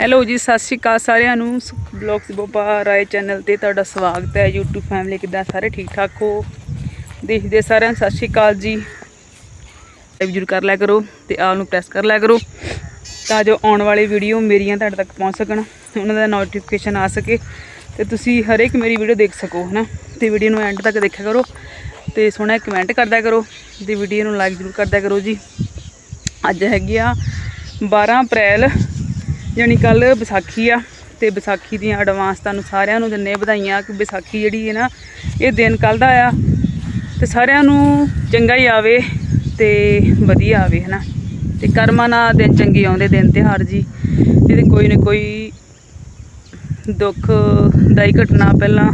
Hello ਜੀ, ਸਤਿ ਸ਼੍ਰੀ ਅਕਾਲ ਸਾਰਿਆਂ ਨੂੰ। ਬਲੌਗਸ ਬੋਪਾ ਰਾਏ ਚੈਨਲ ਤੇ ਤੁਹਾਡਾ ਸਵਾਗਤ ਹੈ। YouTube ਫੈਮਿਲੀ ਕਿਦਾਂ ਸਾਰੇ ਠੀਕ ਠਾਕ ਹੋ? ਦੇਖਦੇ ਸਾਰਿਆਂ ਨੂੰ, ਸਤਿ ਸ਼੍ਰੀ ਅਕਾਲ ਜੀ। ਲਾਈਕ ਜਰੂਰ ਕਰ ਲਿਆ ਕਰੋ ਤੇ ਆਲ ਨੂੰ ਪ੍ਰੈਸ ਕਰ ਲਿਆ ਕਰੋ ਤਾਂ ਜੋ ਆਉਣ ਵਾਲੀ ਵੀਡੀਓ ਮੇਰੀਆਂ ਤੁਹਾਡੇ ਤੱਕ ਪਹੁੰਚ ਸਕਣ, ਉਹਨਾਂ ਦਾ ਨੋਟੀਫਿਕੇਸ਼ਨ ਆ ਸਕੇ ਤੇ ਤੁਸੀਂ ਹਰੇਕ ਮੇਰੀ ਵੀਡੀਓ ਦੇਖ ਸਕੋ, ਹਨਾ? ਤੇ ਵੀਡੀਓ ਨੂੰ ਐਂਡ ਤੱਕ ਦੇਖਿਆ ਕਰੋ ਤੇ ਸੋਹਣਾ ਕਮੈਂਟ ਕਰਦਿਆ ਕਰੋ ਤੇ ਵੀਡੀਓ ਨੂੰ ਲਾਈਕ ਜਰੂਰ ਕਰਦਿਆ ਕਰੋ ਜੀ। ਅੱਜ ਹੈਗੀ ਆ 12 ਅਪ੍ਰੈਲ ਯਾਨੀ ਕੱਲ ਵਿਸਾਖੀ ਆ ਤੇ ਵਿਸਾਖੀ ਦੀਆਂ ਐਡਵਾਂਸ ਤੁਹਾਨੂੰ ਸਾਰਿਆਂ ਨੂੰ ਦਿੰਨੇ ਵਧਾਈਆਂ ਕਿ ਵਿਸਾਖੀ ਜਿਹੜੀ ਹੈ ਨਾ ਇਹ ਦਿਨ ਕੱਲ ਦਾ ਆ ਤੇ ਸਾਰਿਆਂ ਨੂੰ ਚੰਗਾ ਹੀ ਆਵੇ ਤੇ ਵਧੀਆ ਆਵੇ ਹਨਾ ਤੇ ਕਰਮਾਂ ਨਾਲ ਦਿਨ ਚੰਗੇ ਆਉਂਦੇ, ਦਿਨ ਤਿਉਹਾਰ ਜੀ। ਇਹਦੇ ਕੋਈ ਨਾ ਕੋਈ ਦੁੱਖ, ਦਾਈ ਘਟਨਾ ਪਹਿਲਾਂ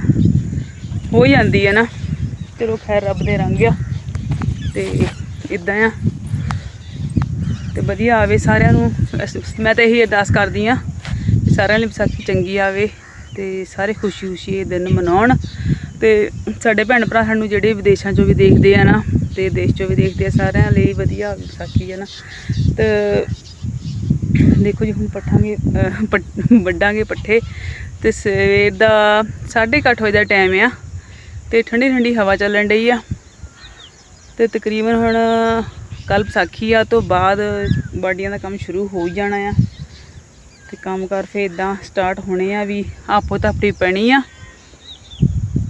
ਹੋ ਹੀ ਜਾਂਦੀ ਹੈ ਨਾ। ਚਲੋ ਖੈਰ, ਰੱਬ ਦੇ ਰੰਗ ਆ ਤੇ ਇਦਾਂ ਆ। ਤੇ ਵਧੀਆ ਆਵੇ ਸਾਰਿਆਂ ਨੂੰ। ਮੈਂ ਤਾਂ ਇਹੀ ਅਰਦਾਸ ਕਰਦੀ ਆ ਕਿ ਸਾਰਿਆਂ ਲਈ ਵਿਸਾਖੀ ਚੰਗੀ ਆਵੇ ਤੇ ਸਾਰੇ ਖੁਸ਼ੀ ਖੁਸ਼ੀ ਇਹ ਦਿਨ ਮਨਾਉਣ। ਤੇ ਸਾਡੇ ਭੈਣ ਭਰਾ ਸਾਨੂੰ ਜਿਹੜੇ ਵਿਦੇਸ਼ਾਂ 'ਚੋਂ ਵੀ ਦੇਖਦੇ ਆ ਨਾ ਤੇ ਦੇਸ਼ 'ਚੋਂ ਵੀ ਦੇਖਦੇ ਆ ਸਾਰਿਆਂ ਲਈ ਵਧੀਆ ਵਿਸਾਖੀ ਹੈ ਨਾ। ਤੇ ਦੇਖੋ ਜੀ ਹੁਣ ਪੱਠਾਂਗੇ ਅਹ, ਵੱਢਾਂਗੇ ਪੱਠੇ। ਤੇ ਸਵੇਰ ਦਾ 8:30 ਵਜੇ ਦਾ ਟਾਈਮ ਆ ਤੇ ਠੰਡੀ ਠੰਡੀ ਹਵਾ ਚੱਲਣ ਡਈ ਆ। ਤੇ ਤਕਰੀਬਨ ਹੁਣ ਕੱਲ ਵਿਸਾਖੀ ਆ, ਤੋਂ ਬਾਅਦ ਬਾਡੀਆਂ ਦਾ ਕੰਮ ਸ਼ੁਰੂ ਹੋ ਹੀ ਜਾਣਾ ਆ। ਤੇ ਕੰਮ ਕਰ ਫੇ ਇਦਾਂ ਸਟਾਰਟ ਹੋਣੇ ਆ ਵੀ ਆਪੋ ਤਾਂ ਆਪਣੀ ਪੈਣੀ ਆ।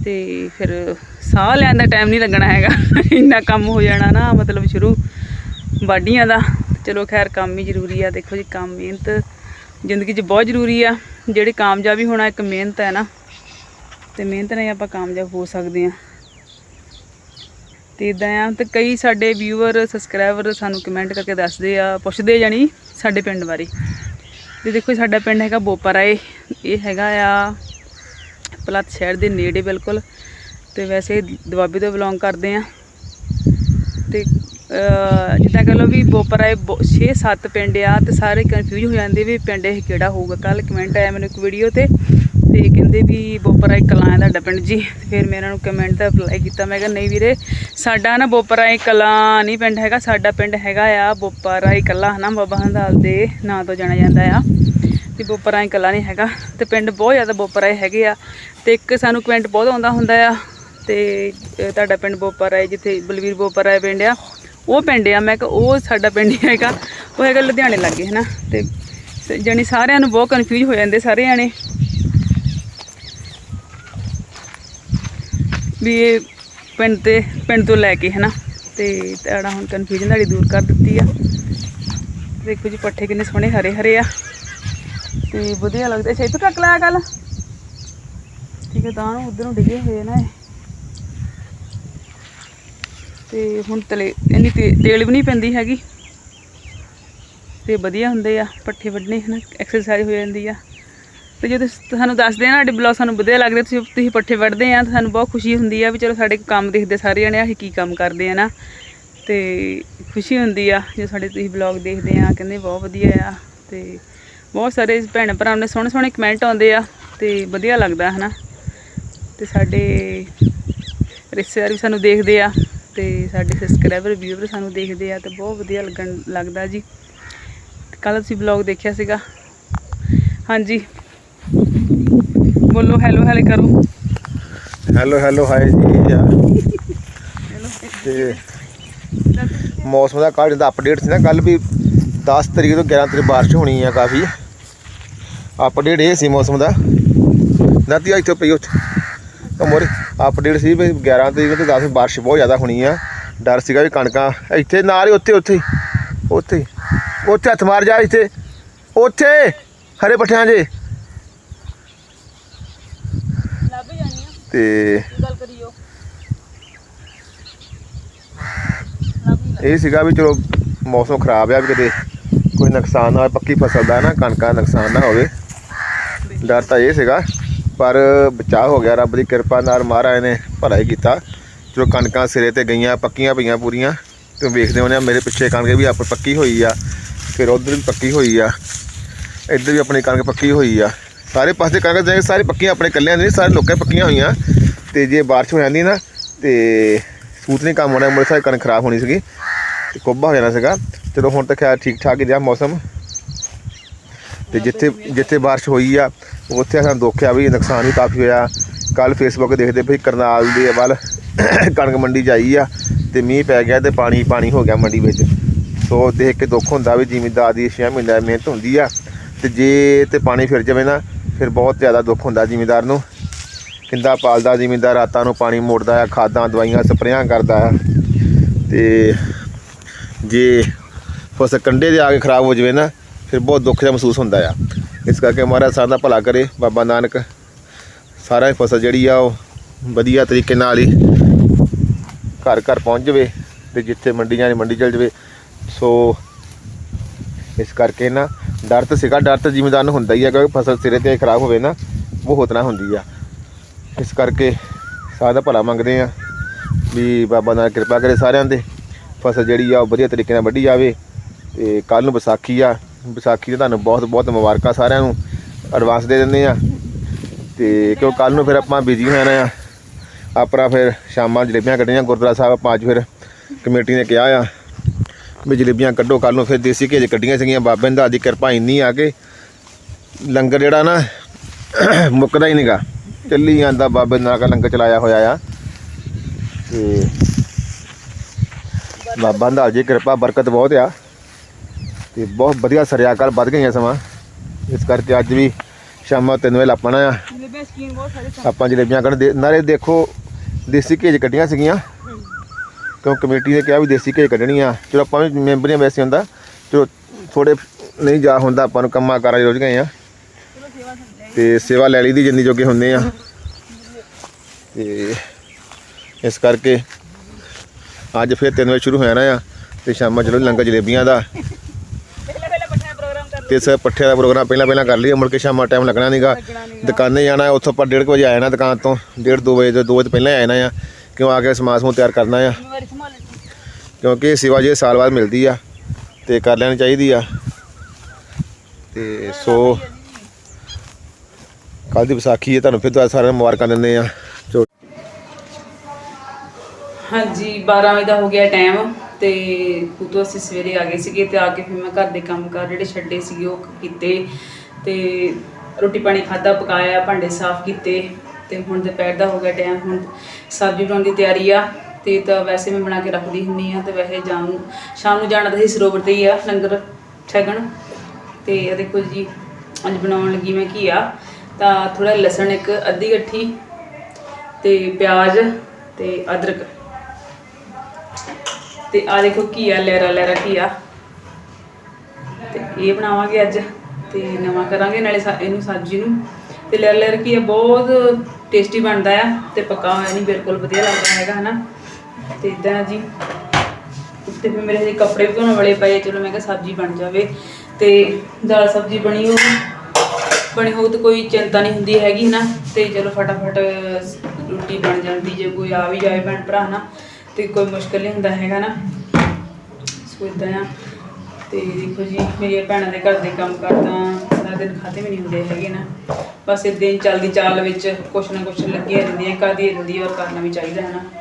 ਤੇ ਫਿਰ ਸਾਹ ਲੈਣ ਦਾ ਟਾਈਮ ਨਹੀਂ ਲੱਗਣਾ ਹੈਗਾ। ਇੰਨਾ ਕੰਮ ਹੋ ਜਾਣਾ ਨਾ, ਮਤਲਬ ਸ਼ੁਰੂ ਬਾਡੀਆਂ ਦਾ। ਚਲੋ ਖੈਰ, ਕੰਮ ਹੀ ਜ਼ਰੂਰੀ ਆ। ਦੇਖੋ ਜੀ, ਕੰਮ ਮਿਹਨਤ ਜ਼ਿੰਦਗੀ 'ਚ ਬਹੁਤ ਜ਼ਰੂਰੀ ਆ। ਜਿਹੜੇ ਕਾਮਯਾਬੀ ਹੋਣਾ ਇੱਕ ਮਿਹਨਤ ਹੈ ਨਾ। ਤੇ ਮਿਹਨਤ ਨਾਲ ਹੀ ਆਪਾਂ ਕਾਮਯਾਬ ਹੋ ਸਕਦੇ ਆ। ਤੇ ਇਦਾਂ ਆ ਤੇ ਕਈ ਸਾਡੇ ਵਿਊਅਰ ਸਬਸਕ੍ਰਾਈਬਰ ਸਾਨੂੰ ਕਮੈਂਟ ਕਰਕੇ ਦੱਸਦੇ ਆ ਪੁੱਛਦੇ ਜਾਨੀ ਸਾਡੇ ਪਿੰਡ ਬਾਰੇ। ਤੇ ਦੇਖੋ ਸਾਡਾ ਪਿੰਡ ਹੈਗਾ ਬੋਪਰਾਏ ਇਹ ਹੈਗਾ ਆ ਪਲੱਤ ਸ਼ਹਿਰ ਦੇ ਨੇੜੇ ਬਿਲਕੁਲ। ਤੇ ਵੈਸੇ ਦੁਆਬੇ ਤੋਂ ਬਿਲੋਂਗ ਕਰਦੇ ਆ। ਤੇ ਅਹ, ਜਿੱਦਾਂ ਕਹ ਲਓ ਵੀ ਬੋਪਰਾਏ 6-7 ਪਿੰਡ ਆ ਤੇ ਸਾਰੇ ਕਨਫਿਊਜ਼ ਹੋ ਜਾਂਦੇ ਵੀ ਪਿੰਡ ਇਹ ਕਿਹੜਾ ਹੋਊਗਾ। ਕੱਲ ਕਮੈਂਟ ਆਇਆ ਮੈਨੂੰ ਇੱਕ ਵੀਡੀਓ ਤੇ। ਤੇ ਕਹਿੰਦੇ ਵੀ ਬੋਪਰਾਏ ਕਲਾਂ ਹੈ ਤੁਹਾਡਾ ਪਿੰਡ ਜੀ। ਫਿਰ ਮੈਂ ਇਹਨਾਂ ਨੂੰ ਕਮੈਂਟ ਦਾ ਅਪਲਾਈ ਕੀਤਾ, ਮੈਂ ਕਿਹਾ, ਨਹੀਂ ਵੀਰੇ, ਸਾਡਾ ਨਾ ਬੋਪਰਾਏ ਕਲਾਂ ਨਹੀਂ ਪਿੰਡ ਹੈਗਾ, ਸਾਡਾ ਪਿੰਡ ਹੈਗਾ ਆ ਬੋਪਰਾਏ ਕਲਾਂ ਹਨਾ ਬਾਬਾ ਹੰਦਾਲ ਦੇ ਨਾਂ ਤੋਂ ਜਾਣਿਆ ਜਾਂਦਾ ਆ ਤੇ ਬੋਪਰਾਏ ਕਲਾਂ ਨਹੀਂ ਹੈਗਾ। ਤੇ ਪਿੰਡ ਬਹੁਤ ਜ਼ਿਆਦਾ ਬੋਪਰਾਏ ਹੈਗੇ ਆ ਤੇ ਇੱਕ ਸਾਨੂੰ ਕਮੈਂਟ ਬਹੁਤ ਆਉਂਦਾ ਹੁੰਦਾ ਆ, ਤੇ ਤੁਹਾਡਾ ਪਿੰਡ ਬੋਪਰਾਏ ਜਿੱਥੇ ਬਲਵੀਰ ਬੋਪਰਾਏ ਪਿੰਡ ਆ, ਉਹ ਪਿੰਡ ਆ। ਮੈਂ ਕਿਹਾ, ਉਹ ਸਾਡਾ ਪਿੰਡ ਹੀ ਹੈਗਾ, ਉਹ ਹੈਗਾ ਲੁਧਿਆਣੇ ਲੱਗੇ ਹਨਾ। ਤੇ ਸ- ਜਾਣੀ ਸਾਰਿਆਂ ਨੂੰ ਬਹੁਤ ਕਨਫਿਊਜ਼ ਹੋ ਜਾਂਦੇ ਸਾਰੇ ਜਾਣੇ। ਵੀ ਇਹ ਪਿੰਡ ਤੇ, ਪਿੰਡ ਤੋਂ ਲੈ ਕੇ, ਹਨਾ? ਤੇ ਤੁਹਾਡਾ ਹੁਣ ਕਨਫਿਊਜ਼ਨ ਤੁਹਾਡੀ ਦੂਰ ਕਰ ਦਿੱਤੀ ਆ। ਦੇਖੋ ਜੀ, ਪੱਠੇ ਕਿੰਨੇ ਸੋਹਣੇ, ਹਰੇ ਹਰੇ ਆ। ਤੇ ਵਧੀਆ ਲੱਗਦਾ। ਸੀ ਇੱਥੋਂ ਟੱਕ ਲਾਇਆ ਕੱਲ ਠੀਕ ਹੈ ਤਾਂ ਉਧਰ ਨੂੰ ਡਿੱਗੇ ਹੋਏ ਨਾ ਇਹ। ਤੇ ਹੁਣ ਤਲੇ, ਇੰਨੀ ਤੇਲ ਵੀ ਨਹੀਂ ਪੈਂਦੀ ਹੈਗੀ। ਤੇ ਵਧੀਆ ਹੁੰਦੇ ਆ, ਪੱਠੇ ਵੱਢਣੇ, ਹਨਾ? ਐਕਸਰਸਾਈਜ਼ ਹੋ ਜਾਂਦੀ ਆ। ਤੇ ਜਦੋਂ ਤੁਹਾਨੂੰ ਦੱਸਦੇ ਆ ਨਾ ਸਾਡੇ ਬਲੌਗ ਸਾਨੂੰ ਵਧੀਆ ਲੱਗਦੇ ਤੁਸੀਂ ਤੁਸੀਂ ਪੱਠੇ ਵੱਢਦੇ ਆ, ਤਾਂ ਸਾਨੂੰ ਬਹੁਤ ਖੁਸ਼ੀ ਹੁੰਦੀ ਆ ਵੀ ਚਲੋ ਸਾਡੇ ਕੰਮ ਦੇਖਦੇ ਸਾਰੇ ਜਣੇ ਅਸੀਂ ਕੀ ਕੰਮ ਕਰਦੇ ਆ ਨਾ। ਤੇ ਖੁਸ਼ੀ ਹੁੰਦੀ ਆ ਜੇ ਸਾਡੇ ਤੁਸੀਂ ਬਲੌਗ ਦੇਖਦੇ ਆ, ਕਹਿੰਦੇ ਬਹੁਤ ਵਧੀਆ ਆ। ਤੇ ਬਹੁਤ ਸਾਰੇ ਭੈਣ ਭਰਾਵਾਂ ਨੇ ਸੋਹਣੇ ਸੋਹਣੇ ਕਮੈਂਟ ਆਉਂਦੇ ਆ, ਤੇ ਵਧੀਆ ਲੱਗਦਾ, ਹਨਾ। ਤੇ ਸਾਡੇ ਰਿਸ਼ਤੇਦਾਰ ਵੀ ਸਾਨੂੰ ਦੇਖਦੇ ਆ, ਤੇ ਸਾਡੇ ਸਬਸਕ੍ਰਾਈਬਰ ਵੀਵਰ ਸਾਨੂੰ ਦੇਖਦੇ ਆ, ਤੇ ਬਹੁਤ ਵਧੀਆ ਲੱਗਣ ਲੱਗਦਾ ਜੀ। ਕੱਲ ਤੁਸੀਂ ਬਲੌਗ ਦੇਖਿਆ ਸੀਗਾ। ਹਾਂਜੀ। ਬੋਲੋ ਹੈਲੋ ਹੈਲੇ ਕਰੋ। ਹੈਲੋ ਹੈਲੋ ਹਾਈ ਜੀ। ਆ ਤੇ ਮੌਸਮ ਦਾ ਕੱਲ੍ਹ ਦਾ ਅਪਡੇਟ ਸੀ ਨਾ ਕੱਲ ਵੀ 10 ਤਰੀਕ ਤੋਂ 11 ਤਰੀਕ ਬਾਰਿਸ਼ ਹੋਣੀ ਆ ਕਾਫੀ। ਅਪਡੇਟ ਇਹ ਸੀ ਮੌਸਮ ਦਾ। ਨਾਤੀ ਇੱਥੇ ਪਈ ਉੱਥੇ। ਮੋਰੇ ਅਪਡੇਟ ਸੀ ਵੀ 11 ਤਰੀਕ ਤੋਂ 10 ਬਾਰਿਸ਼ ਬਹੁਤ ਜ਼ਿਆਦਾ ਹੋਣੀ ਆ। ਡਰ ਸੀਗਾ ਵੀ ਕਣਕਾਂ ਇੱਥੇ ਨਾਲ ਹੀ ਉੱਥੇ ਉੱਥੇ ਉੱਥੇ। ਉੱਥੇ ਹੱਥ ਮਾਰ ਜਾ ਇੱਥੇ। ਉੱਥੇ ਹਰੇ ਪੱਠਿਆਂ 'ਚ ਤੇ ਗੱਲ ਕਰਿਓ ਇਹ ਸੀਗਾ ਵੀ ਚਲੋ ਮੌਸਮ ਖਰਾਬ ਆ ਵੀ ਕਿਤੇ ਕੋਈ ਨੁਕਸਾਨ ਨਾ ਹੋਵੇ, ਪੱਕੀ ਫਸਲ ਦਾ ਨਾ, ਕਣਕਾਂ ਦਾ ਨੁਕਸਾਨ ਨਾ ਹੋਵੇ। ਡਰ ਤਾਂ ਇਹ ਸੀਗਾ, ਪਰ ਬਚਾਅ ਹੋ ਗਿਆ, ਰੱਬ ਦੀ ਕਿਰਪਾ ਨਾਲ ਮਹਾਰਾਜ ਨੇ ਭਲਾ ਹੀ ਕੀਤਾ। ਚਲੋ ਕਣਕਾਂ ਸਿਰੇ ਤੇ ਗਈਆਂ, ਪੱਕੀਆਂ ਪਈਆਂ ਪੂਰੀਆਂ, ਤੇ ਵੇਖਦੇ ਹੋਣੇ ਆ ਮੇਰੇ ਪਿੱਛੇ ਕਣਕ ਵੀ ਆਪ ਪੱਕੀ ਹੋਈ ਆ ਫਿਰ ਉਧਰ ਵੀ ਪੱਕੀ ਹੋਈ ਆ। ਇੱਧਰ ਵੀ ਆਪਣੀ ਕਣਕ ਪੱਕੀ ਹੋਈ ਆ। ਸਾਰੇ ਪਾਸੇ ਕਣਕ ਦੇ ਸਾਰੇ ਪੱਕੀਆਂ ਆਪਣੇ ਕੱਲਿਆਂ ਦੀ ਨਹੀਂ, ਸਾਰੇ ਲੋਕਾਂ ਪੱਕੀਆਂ ਹੋਈਆਂ। ਤੇ ਜੇ ਬਾਰਿਸ਼ ਹੋ ਜਾਂਦੀ ਨਾ, ਤੇ ਸੂਤ ਨਹੀਂ ਕੰਮ ਹੋਣਾ ਮੁਰੇ ਸਾਰੀ ਕਣਕ ਖਰਾਬ ਹੋਣੀ ਸੀਗੀ, ਤੇ ਕੋਬਾ ਹੋ ਜਾਣਾ ਸੀਗਾ। ਚਲੋ ਹੁਣ ਤਾਂ ਖੈਰ ਠੀਕ ਠਾਕ ਹੀ ਰਿਹਾ ਮੌਸਮ। ਤੇ ਜਿੱਥੇ ਜਿੱਥੇ ਬਾਰਿਸ਼ ਹੋਈ ਆ, ਉੱਥੇ ਸਾਨੂੰ ਦੁੱਖ ਆ ਵੀ ਨੁਕਸਾਨ ਵੀ ਕਾਫੀ ਹੋਇਆ। ਕੱਲ ਫੇਸਬੁੱਕ ਦੇਖਦੇ ਵੀ ਕਰਨਾਲ ਦੇ ਵੱਲ ਕਣਕ ਮੰਡੀ ਜਾਈ ਆ, ਤੇ ਮੀਂਹ ਪੈ ਗਿਆ ਤੇ ਪਾਣੀ ਪਾਣੀ ਹੋ ਗਿਆ ਮੰਡੀ ਵਿੱਚ। ਸੋ ਦੇਖ ਕੇ ਦੁੱਖ ਹੁੰਦਾ ਵੀ ਜ਼ਿਮੀਂਦਾਰ ਦੀ 6 ਮਹੀਨੇ ਮਿਹਨਤ ਹੁੰਦੀ ਆ, ਤੇ ਜੇ ਤੇ ਪਾਣੀ ਫਿਰ ਜਾਵੇ ਨਾ ਫਿਰ ਬਹੁਤ ਜ਼ਿਆਦਾ ਦੁੱਖ ਹੁੰਦਾ ਜ਼ਿਮੀਂਦਾਰ ਨੂੰ। ਕਿੰਦਾ ਪਾਲਦਾ ਜ਼ਿਮੀਂਦਾਰ, ਰਾਤਾਂ ਨੂੰ ਪਾਣੀ ਮੋੜਦਾ ਆ, ਖਾਦਾਂ, ਦਵਾਈਆਂ, ਸਪਰੇਆਂ ਕਰਦਾ ਆ। ਤੇ ਜੇ ਫਸਲ ਕੰਡੇ ਦੇ ਆ ਕੇ ਖਰਾਬ ਹੋ ਜਾਵੇ ਨਾ, ਫਿਰ ਬਹੁਤ ਦੁੱਖ ਜਿਹਾ ਮਹਿਸੂਸ ਹੁੰਦਾ ਆ। ਇਸ ਕਰਕੇ ਮਹਾਰਾਜ ਸਾਰਿਆਂ ਦਾ ਭਲਾ ਕਰੇ, ਬਾਬਾ ਨਾਨਕ। ਸਾਰਾ ਹੀ ਫਸਲ ਜਿਹੜੀ ਆ ਉਹ ਵਧੀਆ ਤਰੀਕੇ ਨਾਲ ਹੀ ਘਰ ਘਰ ਪਹੁੰਚ ਜਾਵੇ ਤੇ ਜਿੱਥੇ ਮੰਡੀਆਂ ਨੇ ਮੰਡੀ ਚਲ ਜਾਵੇ, ਸੋ ਇਸ ਕਰਕੇ ਨਾ ਡਰ ਤਾਂ ਸੀਗਾ, ਡਰ ਤਾਂ ਜ਼ਿਮੀਂਦਾਰ ਨੂੰ ਹੁੰਦਾ ਹੀ ਆ ਕਿਉਂਕਿ ਫਸਲ ਸਿਰੇ ਤੇ ਖਰਾਬ ਹੋਵੇ ਨਾ, ਬਹੁਤ ਨਾ ਹੁੰਦੀ ਆ। ਇਸ ਕਰਕੇ ਸਾਰਿਆਂ ਭਲਾ ਮੰਗਦੇ ਆ ਵੀ ਬਾਬਾ ਨਾਲ ਕਿਰਪਾ ਕਰੇ ਸਾਰਿਆਂ ਦੇ ਫਸਲ ਜਿਹੜੀ ਆ ਉਹ ਵਧੀਆ ਤਰੀਕੇ ਨਾਲ ਵੱਢੀ ਜਾਵੇ ਤੇ ਕੱਲ ਨੂੰ ਵਿਸਾਖੀ ਆ, ਵਿਸਾਖੀ ਦੇ ਤੁਹਾਨੂੰ ਬਹੁਤ ਬਹੁਤ ਮੁਬਾਰਕਾਂ ਸਾਰਿਆਂ ਨੂੰ ਐਡਵਾਂਸ ਦੇ ਦਿੰਦੇ ਆ। ਤੇ ਕਿਉਂ ਕੱਲ ਨੂੰ ਫਿਰ ਆਪਾਂ ਬਿਜ਼ੀ ਹੋ ਜਾਣਾ ਆ, ਆਪਣਾ ਫਿਰ ਸ਼ਾਮਾਂ ਜਲੇਬੀਆਂ ਕੱਢਣੀਆਂ, ਗੁਰਦੁਆਰਾ ਸਾਹਿਬ ਆਪਾਂ ਅੱਜ ਫਿਰ ਕਮੇਟੀ ਨੇ ਕਿਹਾ ਆ। ਵੀ ਜਲੇਬੀਆਂ ਕੱਢੋ ਕੱਲ ਨੂੰ ਫਿਰ ਦੇਸੀ ਘੀ 'ਚ ਕੱਢੀਆਂ ਸੀਗੀਆਂ। ਬਾਬੇ ਦਾ ਦੀ ਕਿਰਪਾ ਇੰਨੀ ਆ ਕੇ ਲੰਗਰ ਜਿਹੜਾ ਨਾ ਮੁੱਕਦਾ ਹੀ ਨਹੀਂਗਾ ਚੱਲੀ ਜਾਂਦਾ ਬਾਬੇ ਨਾਲ ਦਾ ਲੰਗਰ ਚਲਾਇਆ ਹੋਇਆ ਆ। ਤੇ ਬਾਬਾ ਦਾ ਜੀ ਕਿਰਪਾ ਬਰਕਤ ਬਹੁਤ ਆ। ਤੇ ਬਹੁਤ ਵਧੀਆ ਸਰਿਆ ਕੱਲ ਵੱਧ ਗਈਆਂ ਸਮਾਂ। ਇਸ ਕਰਕੇ ਅੱਜ ਵੀ ਸ਼ਾਮਾਂ 3 ਵਜੇ ਲਾਪਣਾ ਆ। ਆਪਾਂ ਜਲੇਬੀਆਂ ਕੱਢ ਨਾਲੇ ਦੇਖੋ ਦੇਸੀ ਘੀ 'ਚ ਕੱਢੀਆਂ ਸੀਗੀਆਂ। ਕਿਉਂ ਕਮੇਟੀ ਨੇ ਕਿਹਾ ਵੀ ਦੇਸੀ ਘੇ ਘੀ ਆ ਚਲੋ ਆਪਾਂ ਵੀ ਮੈਂਬਰ ਮੈਂਬਰੀਆਂ ਵੈਸੇ ਹੁੰਦਾ। ਚਲੋ ਥੋੜੇ ਨਹੀਂ ਜਾ ਹੁੰਦਾ, ਆਪਾਂ ਨੂੰ ਕੰਮਾਂ ਕਾਰਾਂ 'ਚ ਰੁੱਝ ਗਏ ਆ। ਤੇ ਸੇਵਾ ਲੈ ਲਈ ਦੀ ਜਿੰਨੀ ਜੋਗੇ ਹੁੰਦੇ ਆ। ਤੇ ਇਸ ਕਰਕੇ ਅੱਜ ਫਿਰ 3 ਵਜੇ ਸ਼ੁਰੂ ਹੋ ਜਾਣਾ ਆ, ਤੇ ਸ਼ਾਮਾਂ ਚਲੋ ਲੰਗਰ ਜਲੇਬੀਆਂ ਦਾ। ਪਹਿਲੇ ਪਹਿਲੇ ਪੱਠਿਆਂ ਇਸ ਪੱਠੇ ਦਾ ਪ੍ਰੋਗਰਾਮ ਪਹਿਲਾਂ ਪਹਿਲਾਂ ਕਰ ਲਈਏ, ਮੁੜ ਕੇ ਸ਼ਾਮਾਂ ਟਾਈਮ ਲੱਗਣਾ ਨਹੀਂਗਾ ਦੁਕਾਨੇ ਜਾਣਾ, ਉੱਥੋਂ ਆਪਾਂ 1:30 ਵਜੇ ਆ ਜਾਣਾ ਦੁਕਾਨ ਤੋਂ। 1:30 2 ਵਜੇ ਤੋਂ 2 ਵਜੇ ਤੋਂ ਪਹਿਲਾਂ ਆ ਜਾਣਾ ਆ। ਕਿਉਂ ਆ ਕੇ ਸਮਾਨ ਸਮੂਨ ਤਿਆਰ ਕਰਨਾ ਆ। ਕਿਉਂਕਿ ਸੇਵਾ ਜੇ ਸਾਲ ਬਾਅਦ ਮਿਲਦੀ ਆ ਤੇ ਕਰ ਲੈਣੀ ਚਾਹੀਦੀ ਆ। ਤੇ ਸੋ ਕੱਲ ਦੀ ਵਿਸਾਖੀ ਹੈ ਤੁਹਾਨੂੰ ਫਿਰ ਦੁਬਾਰਾ ਸਾਰਿਆਂ ਨੂੰ ਮੁਬਾਰਕਾਂ ਦਿੰਦੇ ਆ। ਹਾਂਜੀ 12 ਵਜੇ ਦਾ ਹੋ ਗਿਆ ਟਾਈਮ ਤੇ ਉਦੋਂ ਅਸੀਂ ਸਵੇਰੇ ਆ ਗਏ ਸੀਗੇ ਤੇ ਆ ਕੇ ਫਿਰ ਮੈਂ ਘਰ ਦੇ ਕੰਮ ਕਾਰ ਜਿਹੜੇ ਛੱਡੇ ਸੀਗੇ ਉਹ ਕੀਤੇ ਤੇ ਰੋਟੀ ਪਾਣੀ ਖਾਦਾ ਪਕਾਇਆ, ਭਾਂਡੇ ਸਾਫ਼ ਕੀਤੇ ਤੇ ਹੁਣ ਦੁਪਹਿਰ ਦਾ ਹੋ ਗਿਆ ਟਾਈਮ ਹੁਣ ਸਬਜ਼ੀ ਬਣਾਉਣ ਦੀ ਤਿਆਰੀ ਆ। ਤੇ ਤਾਂ ਵੈਸੇ ਮੈਂ ਬਣਾ ਕੇ ਰੱਖਦੀ ਹੁੰਨੀ ਆ ਤੇ ਵੈਸੇ ਜਾਮ ਸ਼ਾਮ ਨੂੰ ਜਾਣਾ ਤਾਂ ਅਸੀਂ ਸਰੋਵਰ ਤੇ ਹੀ ਆ, ਲੰਗਰ ਛਕਣ। ਤੇ ਇਹ ਦੇਖੋ ਜੀ, ਅੱਜ ਬਣਾਉਣ ਲੱਗੀ ਮੈਂ ਘੀਆ, ਤਾਂ ਥੋੜਾ ਲਸਣ ਇੱਕ ਅੱਧੀ ਗੱਠੀ ਤੇ ਪਿਆਜ਼ ਤੇ ਅਦਰਕ। ਤੇ ਆ ਦੇਖੋ ਘੀਆ, ਲਹਿਰਾ ਲਹਿਰਾ ਘੀਆ। ਤੇ ਇਹ ਬਣਾਵਾਂਗੇ ਅੱਜ ਤੇ ਨਵਾਂ ਕਰਾਂਗੇ, ਨਾਲੇ ਇਹਨੂੰ ਸਬਜ਼ੀ ਨੂੰ। ਤੇ ਲਹਿਰਾ ਲਹਿਰਾ ਘੀਆ ਬਹੁਤ ਟੇਸਟੀ ਬਣਦਾ ਆ ਤੇ ਪੱਕਾ ਹੋਇਆ ਨਹੀਂ ਬਿਲਕੁਲ ਵਧੀਆ ਲੱਗਦਾ ਹੈਗਾ, ਹਨਾ। ਤੇ ਇਦਾਂ ਜੀ, ਉੱਤੇ ਫਿਰ ਮੇਰੇ ਹਜੇ ਕੱਪੜੇ ਵੀ ਧੋਣ ਵਾਲੇ ਪਏ, ਚਲੋ ਮੈਂ ਕਿਹਾ ਸਬਜ਼ੀ ਬਣ ਜਾਵੇ। ਤੇ ਦਾਲ ਸਬਜ਼ੀ ਬਣੀ ਹੋ ਬਣੀ ਹੋ ਤਾਂ ਕੋਈ ਚਿੰਤਾ ਨਹੀਂ ਹੁੰਦੀ ਹੈਗੀ ਨਾ, ਤੇ ਚਲੋ ਫਟਾਫਟ ਰੋਟੀ ਬਣ ਜਾਂਦੀ, ਜੇ ਕੋਈ ਆ ਵੀ ਜਾਏ ਭੈਣ ਭਰਾ ਨਾ, ਤੇ ਕੋਈ ਮੁਸ਼ਕਲ ਨਹੀਂ ਹੁੰਦਾ ਹੈਗਾ ਨਾ। ਸੋ ਇਦਾਂ ਆ। ਤੇ ਦੇਖੋ ਜੀ, ਮੇਰੀਆਂ ਭੈਣਾਂ ਦੇ ਘਰ ਦੇ ਕੰਮ ਕਰਦਾ, ਸਾਰਾ ਦਿਨ ਖਾਤੇ ਵੀ ਨਹੀਂ ਹੁੰਦੇ ਹੈਗੇ ਨਾ। ਬਸ ਇਦਾਂ ਹੀ ਚੱਲਦੀ ਚਾਲ ਵਿੱਚ ਕੁਛ ਨਾ ਕੁਛ ਲੱਗੀਆਂ ਰਹਿੰਦੀਆਂ, ਕਰਦੀ ਰਹਿੰਦੀ ਔਰ ਕਰਨਾ ਵੀ ਚਾਹੀਦਾ ਹੈ ਨਾ।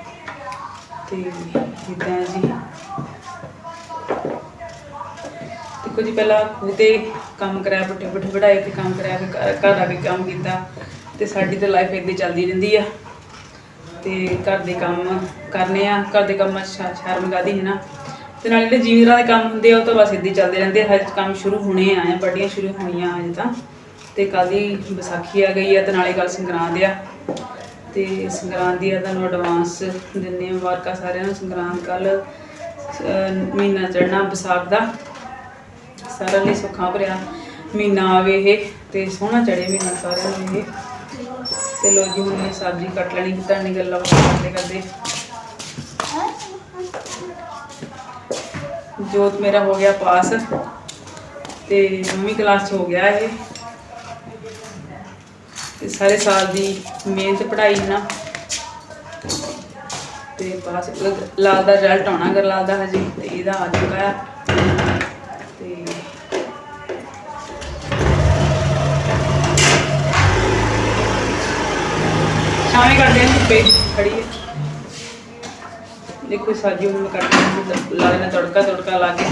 ਤੇ ਇਦਾਂ ਜੀ। ਦੇਖੋ ਜੀ, ਪਹਿਲਾਂ ਖੂਹ ਕੰਮ ਕਰਾਇਆ, ਪੱਠੇ ਪੁੱਠੇ ਵਢਾਏ ਤੇ ਕੰਮ ਕਰਾਇਆ ਘਰ- ਘਰ ਆ ਕੇ ਕੰਮ ਕੀਤਾ ਤੇ ਸਾਡੀ ਤਾਂ ਲਾਈਫ ਏਦਾਂ ਚੱਲਦੀ ਰਹਿੰਦੀ ਆ। ਤੇ ਘਰ ਦੇ ਕੰਮ ਕਰਨੇ ਆ, ਘਰ ਦੇ ਕੰਮਾਂ 'ਚ ਸ਼ਰ- ਸ਼ਰਮ ਕਾਹਦੀ ਹੈ ਨਾ। ਤੇ ਨਾਲ ਜਿਹੜੇ ਜੀਵਰਾਂ ਦੇ ਕੰਮ ਹੁੰਦੇ ਆ, ਉਹ ਤਾਂ ਬਸ ਏਦਾਂ ਹੀ ਚੱਲਦੇ ਰਹਿੰਦੇ ਆ। ਕੰਮ ਸ਼ੁਰੂ ਹੋਣੇ ਆ, ਜਾਂ ਵੱਡੀਆਂ ਸ਼ੁਰੂ ਹੋਣੀਆਂ ਹਜੇ ਤਾਂ। ਤੇ ਕੱਲ ਦੀ ਵਿਸਾਖੀ ਆ ਗਈ ਆ, ਤੇ ਨਾਲੇ ਕੱਲ ਸੰਗਰਾਂਦ ਆ। ਤੇ ਸੰਗਰਾਂਦ ਦੀ ਆ ਤੁਹਾਨੂੰ ਐਡਵਾਂਸ ਦਿੰਦੇ ਮੁਬਾਰਕਾਂ ਸਾਰਿਆਂ ਨੂੰ। ਸੰਗਰਾਂਦ ਕੱਲ ਮਹੀਨਾ ਚੜ੍ਹਨਾ ਵਿਸਾਖ ਦਾ। ਸਾਰਿਆਂ ਲਈ ਸੁੱਖਾਂ ਭਰਿਆ ਮਹੀਨਾ ਆਵੇ ਇਹ, ਤੇ ਸੋਹਣਾ ਚੜੇ ਮਹੀਨਾ ਸਾਰਿਆਂ ਨੂੰ ਇਹ। ਤੇ ਲੋ ਜੀ, ਹੁਣ ਇਹ ਸਬਜ਼ੀ ਕੱਟ ਲੈਣੀ ਕਿ ਤੁਹਾਡੀ ਗੱਲਾਂ ਬਾਤਾਂ ਕਰਦੇ ਕਰਦੇ। ਜੋਤ ਮੇਰਾ ਹੋ ਗਿਆ ਪਾਸ, ਤੇ ਨਵੀਂ ਕਲਾਸ ਚ ਹੋ ਗਿਆ ਇਹ। ਤੇ ਸਾਰੇ ਸਾਲ ਦੀ ਮਿਹਨਤ ਪੜ੍ਹਾਈ ਨਾ। ਤੇ ਪਾਸ ਲਾਲ ਦਾ ਰਿਜ਼ਲਟ ਆਉਣਾ ਅਗਰ ਲਾਲ ਦਾ ਹਜੇ, ਤੇ ਇਹਦਾ ਆ ਚੁੱਕਾ ਆ ਤੇ ਸ਼ਾਮੇ ਕਰਦੇ ਹਾਂ ਧੁੱਪੇ ਖੜੀ ਹੈ ਦੇਖੋ ਸਾਜੀ ਹੁਣ ਮੈਂ ਲਾ ਦੇਣਾ ਤੜਕਾ ਤੜਕਾ ਲਾ ਕੇ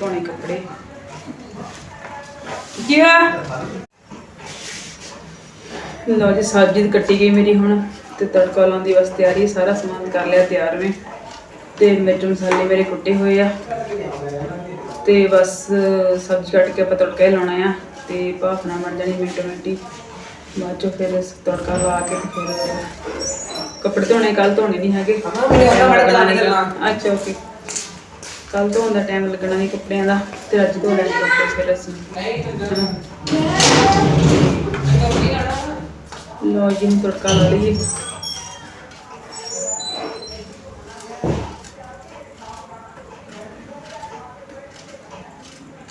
ਧੋਣੇ ਕੱਪੜੇ। ਕੀ ਹੋਇਆ? ਲਓ ਜੀ ਸਬਜ਼ੀ ਕੱਟੀ ਗਈ ਮੇਰੀ ਹੁਣ ਤੇ ਤੜਕਾ ਲਾਉਣ ਦੀ ਬਸ ਤਿਆਰੀ ਸਾਰਾ ਸਮਾਨ ਕਰ ਲਿਆ ਤਿਆਰ ਮੈਂ। ਤੇ ਮਿਰਚ ਮਸਾਲੇ ਮੇਰੇ ਕੁੱਟੇ ਹੋਏ ਆ। ਤੇ ਬਸ ਸਬਜ਼ੀ ਕੱਟ ਕੇ ਆਪਾਂ ਤੜਕਾ ਹੀ ਲਾਉਣਾ ਆ। ਤੇ ਭਾਫਣਾ ਬਣ ਜਾਣੀ ਮਿੰਟੋ ਮਿੰਟੀ ਬਾਅਦ ਚੋਂ ਫਿਰ ਤੜਕਾ ਲਾ ਕੇ ਤੇ ਫਿਰ ਕੱਪੜੇ ਧੋਣੇ ਕੱਲ ਧੋਣੇ ਨਹੀਂ ਹੈਗੇ। ਅੱਛਾ ਓਕੇ ਕੱਲ ਧੋਣ ਦਾ ਟਾਈਮ ਲੱਗਣਾ ਨਹੀਂ ਕੱਪੜਿਆਂ ਦਾ ਤੇ ਅੱਜ ਧੋ ਲੈਣੇ ਕੱਪੜੇ ਫਿਰ ਅਸੀਂ। ਲੋ ਜੀ ਨੂੰ ਤੜਕਾ ਲਾ ਲਈਏ।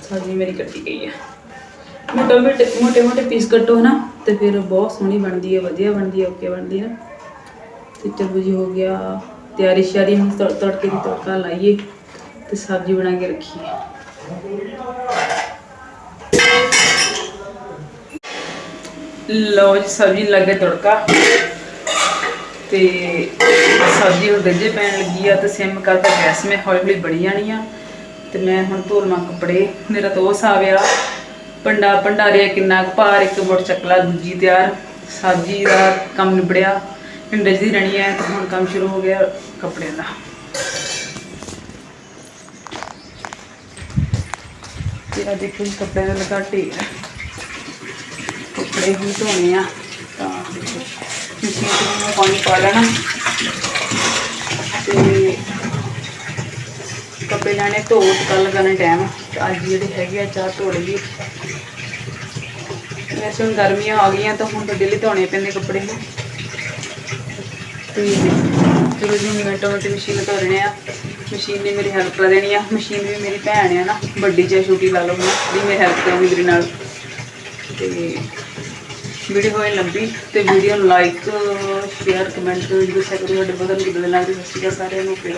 ਸਬਜ਼ੀ ਮੇਰੀ ਕੱਟੀ ਗਈ ਹੈ ਮੋਟੇ ਮੋਟੇ ਮੋਟੇ ਮੋਟੇ ਪੀਸ ਕੱਟੋ ਨਾ ਤੇ ਫਿਰ ਬਹੁਤ ਸੋਹਣੀ ਬਣਦੀ ਹੈ ਵਧੀਆ ਬਣਦੀ ਹੈ ਓਕੇ ਬਣਦੀ ਹੈ ਨਾ ਤੇ ਚਲੋ ਜੀ, ਹੋ ਗਿਆ ਤਿਆਰੀ ਸ਼ਿਆਰੀ, ਹੁਣ ਤੜਕੇ ਦੀ ਤੜਕਾ ਲਾਈਏ ਤੇ ਸਬਜ਼ੀ ਬਣਾ ਕੇ ਰੱਖੀਏ। ਲਓ ਜੀ, ਸਬਜ਼ੀ ਨੂੰ ਲੱਗੇ ਤੜਕਾ। ਤੇ ਸਬਜ਼ੀ ਹੁਣ ਗੱਜੇ ਪੈਣ ਲੱਗੀ ਆ ਤੇ ਸਿਮ ਕਰਤਾ ਗੈਸ ਮੈਂ ਹੌਲੀ ਹੌਲੀ ਬੜੀ ਜਾਣੀ ਆ। ਤੇ ਮੈਂ ਹੁਣ ਧੋ ਲਵਾਂ ਕੱਪੜੇ। ਮੇਰਾ ਤਾਂ ਉਹ ਹਿਸਾਬ ਆ ਪੰਡਾ ਭੰਡਾਰਿਆ ਕਿੰਨਾ ਕੁ ਭਾਰ, ਇੱਕ ਮੁੜ ਚੱਕਲਾ, ਦੂਜੀ ਤਿਆਰ। ਸਬਜ਼ੀ ਦਾ ਕੰਮ ਨਿਬੜਿਆ, ਪਿੰਡ ਦੀ ਰਣੀ ਹੈ ਤੇ ਹੁਣ ਕੰਮ ਸ਼ੁਰੂ ਹੋ ਗਿਆ ਕੱਪੜਿਆਂ ਦਾ। ਤੇ ਦੇਖੋ ਜੀ ਕੱਪੜੇ ਦਾ ਲਗਾ ਢੇਰ। ਕੱਪੜੇ ਹੁਣ ਧੋਣੇ ਆ। ਤਾਂ ਮਸ਼ੀਨ ਤੋਂ ਮੈਂ ਪਾਣੀ ਪਾ ਲੈਣਾ। ਤੇ ਕੱਪੜੇ ਲੈਣੇ ਧੋ ਤੇ ਕੱਲ ਲਗਾਣੇ ਟਾਈਮ ਅੱਜ ਜਿਹੜੇ ਹੈਗੇ ਆ, ਚਾਹ ਧੋ ਲਈਏ। ਵੈਸੇ ਹੁਣ ਗਰਮੀਆਂ ਆ ਗਈਆਂ, ਤਾਂ ਹੁਣ ਤਾਂ ਡੇਲੀ ਧੋਣੇ ਪੈਂਦੇ ਕੱਪੜੇ ਨੂੰ ਤੇ ਚਲੋ ਜੀ ਹੁਣ ਮਿੰਟੋ ਮਸ਼ੀਨ ਧੋ ਰਹੇ ਆ ਮਸ਼ੀਨ ਨੇ ਮੇਰੀ ਹੈਲਪ ਕਰ ਦੇਣੀ ਆ। ਮਸ਼ੀਨ ਵੀ ਮੇਰੀ ਭੈਣ ਆ ਨਾ, ਵੱਡੀ ਚਾਹੇ ਛੋਟੀ ਲਾ ਲਓ। ਨਾ ਵੀ ਮੇਰੀ ਹੈਲਪ ਕਰੂਗੀ ਮੇਰੇ ਨਾਲ। ਤੇ ਵੀਡੀਓ ਹੋਏ ਲੰਬੀ ਤੇ ਵੀਡੀਓ ਨੂੰ ਲਾਈਕ ਸ਼ੇਅਰ ਕਮੈਂਟ ਦੱਸਿਆ ਕਰੋ ਤੁਹਾਡੇ ਬਦਲ ਕਿਦਾਂ ਲੱਗਦੀ ਸਤਿ ਸ਼੍ਰੀ ਅਕਾਲ ਸਾਰਿਆਂ ਨੂੰ। ਫਿਰ